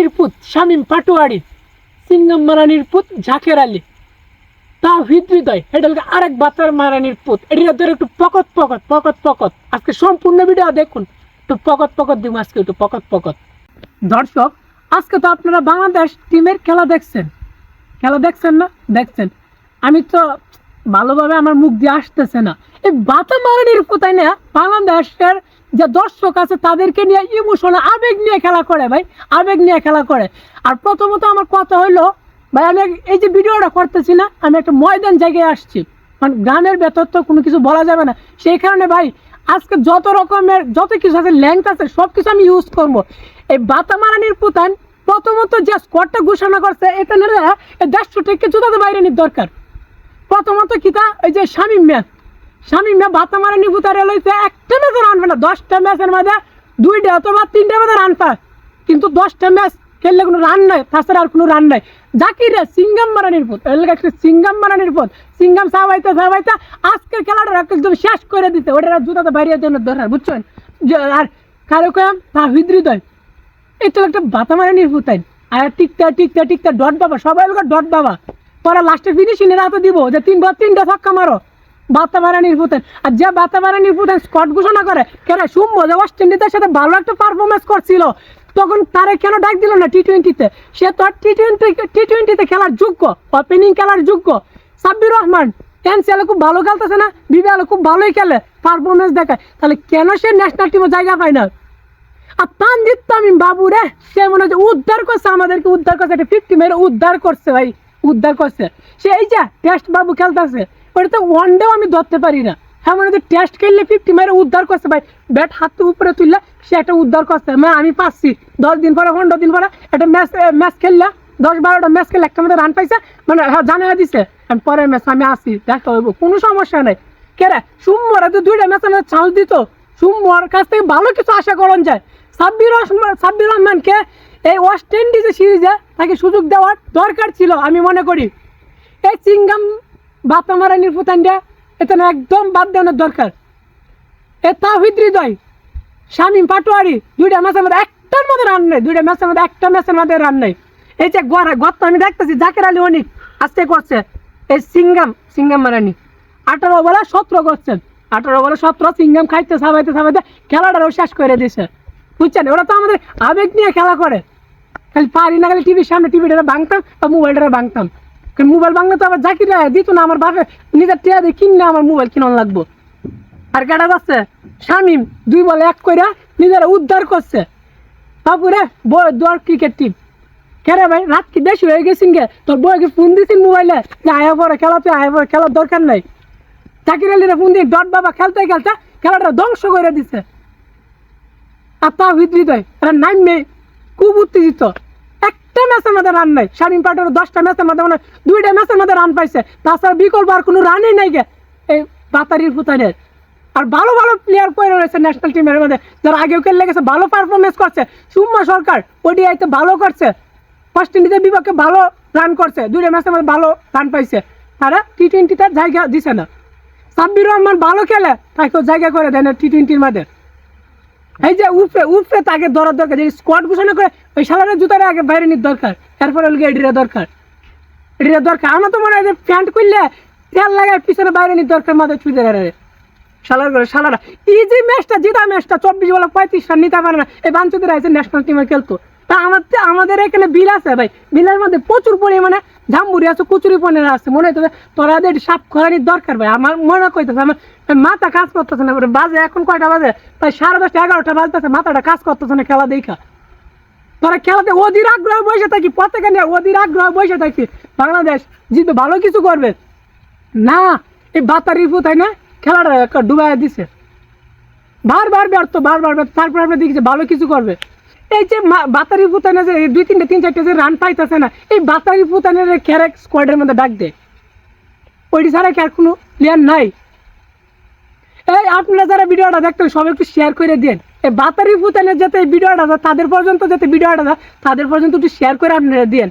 মারানির পুত শামীম পাটুয়ারি সিঙ্গাম মারানির পুত জাকের আলী। তা হৃদয়, এটা হলো আরেক বাচ্চার মারানির পুত। এটা ধরে একটু পকত পকত পকত পকত। আজকে সম্পূর্ণ ভিডিও দেখুন, একটু পকত পকত দিব আজকে, একটু পকত পকত। দর্শক, আজকে তো আপনারা বাংলাদেশ টিমের খেলা দেখছেন। খেলা দেখছেন না? দেখছেন। আমি তো ভালোভাবে আমার মুখ দিয়ে আসতেছে না। এই বাতা মারানির কোথায় না বাংলাদেশের যে দর্শক আছে, তাদেরকে নিয়ে ইমোশনাল আবেগ নিয়ে খেলা করে ভাই, আবেগ নিয়ে খেলা করে। আর প্রথমত আমার কথা হইল, ভাই, আমি এই যে ভিডিওটা করতেছি না, আমি একটা ময়দান জায়গায় আসছি। কারণ গানের ভেতর তো কোনো কিছু বলা যাবে না। সেই কারণে ভাই, আজকে যত রকমের যত কিছু আছে ল্যাংথ আছে সব কিছু আমি ইউজ করব। এই বাতা মারানির পুতান প্রথমত যে স্কোয়াডটা ঘোষণা করছে, এটা এই দেড়শো থেকে জুতাতে বাইরে নির দরকার। প্রথমত কিতা এই যে শামীম ম্যাচ শামীম ম্যাচ বাতা মারানি পুতারে লইছে, একটা ম্যাচে রান না। দশটা ম্যাচের মধ্যে দুইটা অথবা তিনটা ম্যাচে রান পায়। কিন্তু দশটা ম্যাচ খেললে কোনো রান নাই, তাছাড়া আর কোনো রান নাই। জাকির সিঙ্গাম মারানির পথ এর লাগে একটা সিঙ্গাম মারানির পথ সিঙ্গাম সাবাইতে সাবাইতে আজকের খেলাটা একদম শেষ করে দিতে ওটা আর জুতাতে বাইরে জন্য দরকার বুঝছেন যে আর কারও কয়াম তা হৃদয়। এটা একটা বাতা মারানির পুতাইন আর টিকটা টিকটা টিকটা ডট বাবা, সবাই লোক ডট বাবা। তোরা লাস্টে ফিনিশিং এর হাতে দিব, যে তিন বার তিনটা ছক্কা মারো। বাতা মারানির পুতেন। আর যে বাতা মারানির পুতেন স্কট ঘোষণা করে কেন শুনব যে ওয়েস্ট ইন্ডিজের সাথে ভালো একটা পারফরমেন্স করছিল, তখন তারে কেন ডাক দিল না টি টোয়েন্টিতে সে তো আর টি টোয়েন্টি টি টোয়েন্টিতে খেলার যোগ্য ওপেনিং খেলার যোগ্য। সাব্বির রহমান এনসিএল খুব ভালো খেলতেছে না? বিবিএল খুব ভালোই খেলে পারফরমেন্স দেখায়। তাহলে কেন সে ন্যাশনাল টিমে জায়গা পায় না? আর তানজিদ তামিম বাবু রে, সে মনে হচ্ছে উদ্ধার করছে, আমাদেরকে উদ্ধার করছে একটা ফিফটি মেরে উদ্ধার করছে ভাই। উদ্ধার করছে। সে এই যে টেস্ট বাবু খেলতেছে ওটা তো ওয়ান ডেও আমি ধরতে পারি না। হ্যাঁ মনে টেস্ট খেললে ফিফটি মেরে উদ্ধার করছে ভাই। ব্যাট হাত উপরে তুললে সে একটা উদ্ধার করছে। মানে আমি পাচ্ছি। দশ দিন পরে, পনেরো দিন পরে একটা ম্যাচ ম্যাচ খেললে। দশ বারোটা ম্যাচ খেললে একটা মধ্যে রান পাইছে। মানে হ্যাঁ জানিয়ে দিছে। পরের ম্যাচ আমি আসি। দেখা কোনো সমস্যা নেই। কেরে সুম্মরা তো দুইটা ম্যাচ আমার চান্স দিত। সুম্মর কাছ থেকে ভালো কিছু আশা করন যায়। সাব্বির রহমান, সাব্বির রহমানকে এই ওয়েস্ট ইন্ডিজের সিরিজে তাকে সুযোগ দেওয়ার দরকার ছিল, আমি মনে করি। এই চিঙ্গাম বাতা মারানির এটা একদম বাদ দেওয়ানোর দরকার। এ তাহিদ হৃদয় পাটোয়ারি, দুইটা ম্যাচের মধ্যে একটার মধ্যে রান নেই, দুইটা ম্যাচের মধ্যে একটা ম্যাচের মধ্যে রান নেই। এই যে গড়া গত আমি দেখতেছি, জাকের আলী অনিক আজকে করছে। এই সিঙ্গাম সিঙ্গাম মারানি। আঠারো বলে সতেরো করছেন। আঠারো বলে সতেরো সিঙ্গাম খাইতে সাবাইতে সাবাইতে খেলাটাও শেষ করে দিছে বুঝছেন? ওরা তো আমাদের আবেগ নিয়ে খেলা করে। খালি পারি না, খালি টিভির সামনে টিভিটা ভাঙতাম বা মোবাইলটা ভাঙতাম। মোবাইল ভাঙলে তো আবার জাকিরা দিত না, আমার বাপে নিজের টিয়া দিয়ে কিনে আমার মোবাইল কিনন লাগবো। আর কেটা যাচ্ছে? শামিম, দুই বলে এক কইরা নিজেরা উদ্ধার করছে। বাপুরে দর ক্রিকেট টিম কেরে ভাই, রাত কি বেশি হয়ে গেছিন গে? তোর বউকে ফোন দিছিস মোবাইলে, যে আয়া পরে খেলাতে আয়া পরে খেলার দরকার নাই। আলীরা ফোন দিয়ে ডট বাবা খেলতে খেলতে খেলাটা ধ্বংস করে দিছে। আর তা হৃদয় এরা নাইন মে খুব উত্তেজিত। একটা ম্যাচের মধ্যে রান নাই শামিম পাটের দশটা ম্যাচের মধ্যে মানে দুইটা ম্যাচের মধ্যে রান পাইছে। তাছাড়া বিকল্প আর কোনো রানই নাই গে, এই বাতারির ফুতানের। আর ভালো ভালো প্লেয়ার পড়ে রয়েছে ন্যাশনাল টিমের মধ্যে, যারা আগেও খেলে গেছে ভালো পারফরমেন্স করছে। সুম্মা সরকার ওডিআইতে ভালো করছে ফার্স্ট ইন্ডিজের বিপক্ষে ভালো রান করছে, দুইটা ম্যাচের মধ্যে ভালো রান পাইছে। তারা টি টোয়েন্টিতে জায়গা দিছে না। সাব্বির রহমান ভালো খেলে তাকে জায়গা করে দেয় না টি টোয়েন্টির মধ্যে। এই যে উপরে উপরে তাকে ধরার দরকার স্কোয়াড ঘোষণা করে, ওই সালারের জুতারে আগে বাইরে নিতে দরকার। এরপরে এডিরা দরকার। এডিরা দরকার। আমার তো মনে হয় যে প্যান্ট করলে তেল লাগায় পিছনে বাইরে নিতে দরকার, মাথায় ছুঁতে রে সালার করে সালারা এই যে ম্যাচটা, জিতা ম্যাচটা, চব্বিশ বলা পঁয়ত্রিশ রান নিতে পারে না। এই বাঞ্চুদের আছে ন্যাশনাল টিমে খেলতো। তা আমার আমাদের এখানে বিল আছে ভাই। বিলের মধ্যে প্রচুর পরিমাণে ঝাম্বুরি আছে, কুচুরি পনেরো আছে, মনে হইতেছে তোরাদের সাপ খরানির দরকার ভাই, আমার মনে কইতেছে, আমার মাথা কাজ করতেছে না, বাজে, এখন কয়টা বাজে? প্রায় সাড়ে দশটা, এগারোটা বাজতেছে, মাথাটা কাজ করতেছে না খেলা দেখা। তোরা খেলাতে অধীর আগ্রহ বসে থাকি প্রত্যেকে নিয়ে অধীর আগ্রহ বসে থাকি, বাংলাদেশ জিতবে, ভালো কিছু করবে। না, এই বাতারি তাই না? খেলাটা ডুবাই দিছে। বারবার ব্যর্থ বারবার ব্যর্থ, তারপর আপনি দেখেছে ভালো কিছু করবে। এই যে বাতারি পুতানে যে দুই তিনটে, তিন চারটে যে রান পাইতেছে না, এই বাতারি পুতানের ক্যারেক স্কোয়াডের মধ্যে ডাক দে। ওইটি ছাড়া কি আর কোনো প্লেয়ার নাই? এই আপনারা যারা ভিডিওটা দেখতেন সব একটু শেয়ার করে দেন। এই বাতারি পুতানের যাতে এই ভিডিওটা তাদের পর্যন্ত যাতে ভিডিওটা তাদের পর্যন্ত একটু শেয়ার করে আপনারা দিন।